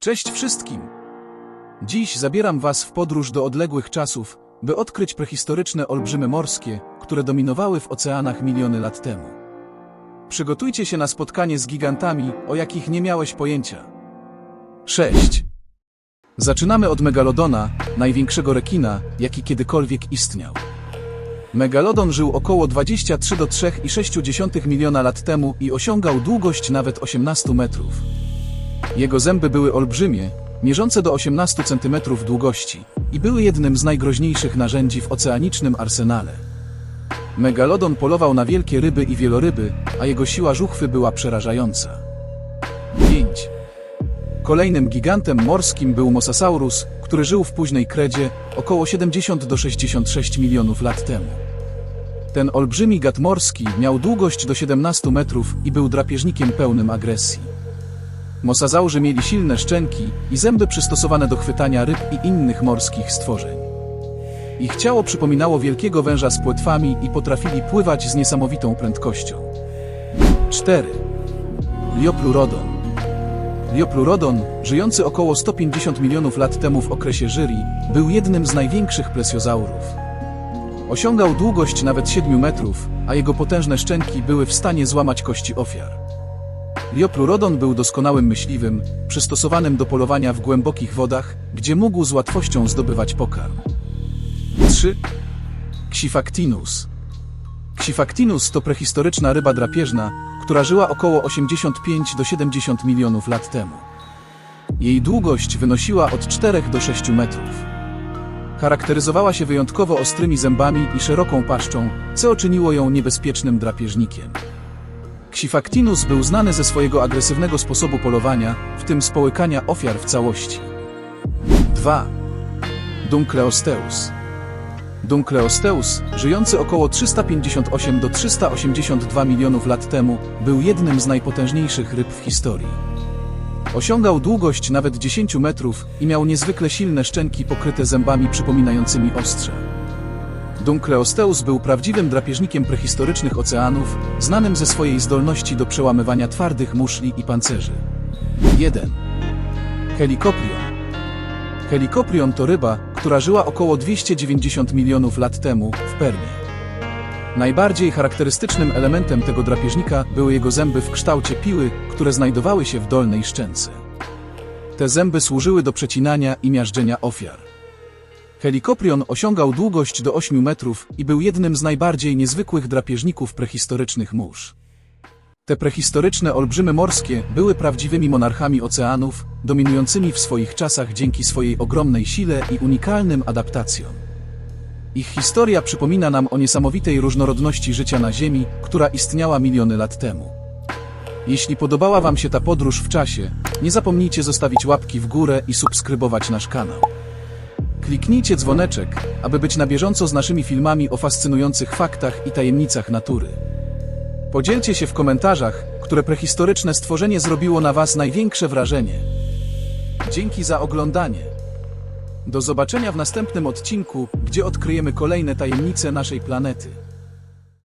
Cześć wszystkim! Dziś zabieram Was w podróż do odległych czasów, by odkryć prehistoryczne olbrzymy morskie, które dominowały w oceanach miliony lat temu. Przygotujcie się na spotkanie z gigantami, o jakich nie miałeś pojęcia. 6. Zaczynamy od megalodona, największego rekina, jaki kiedykolwiek istniał. Megalodon żył około 23 do 3,6 miliona lat temu i osiągał długość nawet 18 metrów. Jego zęby były olbrzymie, mierzące do 18 cm długości i były jednym z najgroźniejszych narzędzi w oceanicznym arsenale. Megalodon polował na wielkie ryby i wieloryby, a jego siła żuchwy była przerażająca. 5. Kolejnym gigantem morskim był Mosasaurus, który żył w późnej kredzie około 70 do 66 milionów lat temu. Ten olbrzymi gat morski miał długość do 17 metrów i był drapieżnikiem pełnym agresji. Mosazaurzy mieli silne szczęki i zęby przystosowane do chwytania ryb i innych morskich stworzeń. Ich ciało przypominało wielkiego węża z płetwami i potrafili pływać z niesamowitą prędkością. 4. Lioplurodon Lioplurodon, żyjący około 150 milionów lat temu w okresie Żyri, był jednym z największych plesiozaurów. Osiągał długość nawet 7 metrów, a jego potężne szczęki były w stanie złamać kości ofiar. Lioplurodon był doskonałym myśliwym, przystosowanym do polowania w głębokich wodach, gdzie mógł z łatwością zdobywać pokarm. 3. Ksifactinus Ksifactinus to prehistoryczna ryba drapieżna, która żyła około 85 do 70 milionów lat temu. Jej długość wynosiła od 4 do 6 metrów. Charakteryzowała się wyjątkowo ostrymi zębami i szeroką paszczą, co czyniło ją niebezpiecznym drapieżnikiem. Ksifactinus był znany ze swojego agresywnego sposobu polowania, w tym społykania ofiar w całości. 2. Dunkleosteus Dunkleosteus, żyjący około 358 do 382 milionów lat temu, był jednym z najpotężniejszych ryb w historii. Osiągał długość nawet 10 metrów i miał niezwykle silne szczęki pokryte zębami przypominającymi ostrze. Dunkleosteus był prawdziwym drapieżnikiem prehistorycznych oceanów, znanym ze swojej zdolności do przełamywania twardych muszli i pancerzy. 1. Helikoprion Helikoprion to ryba, która żyła około 290 milionów lat temu w Permie. Najbardziej charakterystycznym elementem tego drapieżnika były jego zęby w kształcie piły, które znajdowały się w dolnej szczęce. Te zęby służyły do przecinania i miażdżenia ofiar. Helikoprion osiągał długość do 8 metrów i był jednym z najbardziej niezwykłych drapieżników prehistorycznych mórz. Te prehistoryczne olbrzymy morskie były prawdziwymi monarchami oceanów, dominującymi w swoich czasach dzięki swojej ogromnej sile i unikalnym adaptacjom. Ich historia przypomina nam o niesamowitej różnorodności życia na Ziemi, która istniała miliony lat temu. Jeśli podobała Wam się ta podróż w czasie, nie zapomnijcie zostawić łapki w górę i subskrybować nasz kanał. Kliknijcie dzwoneczek, aby być na bieżąco z naszymi filmami o fascynujących faktach i tajemnicach natury. Podzielcie się w komentarzach, które prehistoryczne stworzenie zrobiło na Was największe wrażenie. Dzięki za oglądanie. Do zobaczenia w następnym odcinku, gdzie odkryjemy kolejne tajemnice naszej planety.